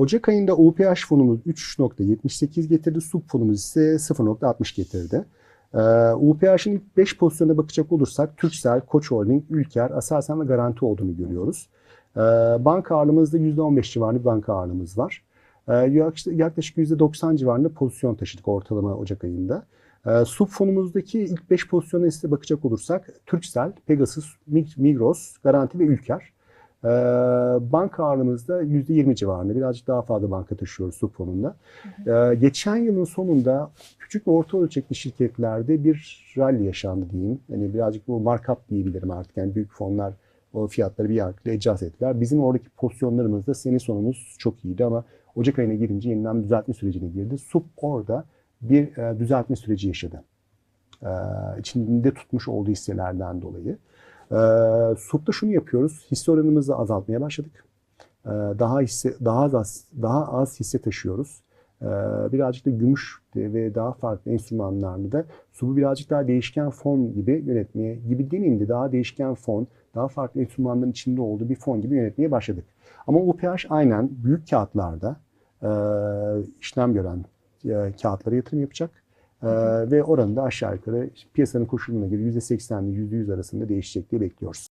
Ocak ayında UPH fonumuz 3.78 getirdi. SUP fonumuz ise 0.60 getirdi. Ee, UPH'ın ilk 5 pozisyonuna bakacak olursak Türksel, Koç Holding, Ülker, Aselsan ve Garanti olduğunu görüyoruz. Ee, banka ağırlığımızda %15 civarında bir banka ağırlığımız var. Ee, yaklaşık- yaklaşık %90 civarında pozisyon taşıdık ortalama Ocak ayında. Ee, SUP fonumuzdaki ilk 5 pozisyona ise bakacak olursak Türksel, Pegasus, Mig- Migros, Garanti ve Ülker. Ee, banka ağırlığımızda %20 civarında. Birazcık daha fazla banka taşıyoruz SUP fonunda. Ee, geçen yılın sonunda küçük ve orta ölçekli şirketlerde bir rally yaşandı diyeyim. Yani birazcık bu markup diyebilirim artık. Yani büyük fonlar o fiyatları bir yargıyla icaz ettiler. Bizim oradaki pozisyonlarımızda senin sonumuz çok iyiydi ama Ocak ayına girince yeniden düzeltme sürecine girdi. SUP orada bir e, düzeltme süreci yaşadı. E, içinde tutmuş olduğu hisselerden dolayı. E, SUP'ta şunu yapıyoruz. Hisse oranımızı azaltmaya başladık. E, daha hisse daha az daha az hisse taşıyoruz. E, birazcık da gümüş ve daha farklı enstrümanlarla da SUP'u birazcık daha değişken fon gibi yönetmeye gibi demeyeyim de daha değişken fon, daha farklı enstrümanların içinde olduğu bir fon gibi yönetmeye başladık. Ama UPH aynen büyük kağıtlarda e, işlem gören e, kağıtlara yatırım yapacak. E, ve oranı da aşağı yukarı piyasanın koşuluna göre %80 ile %100 arasında değişecek diye bekliyoruz.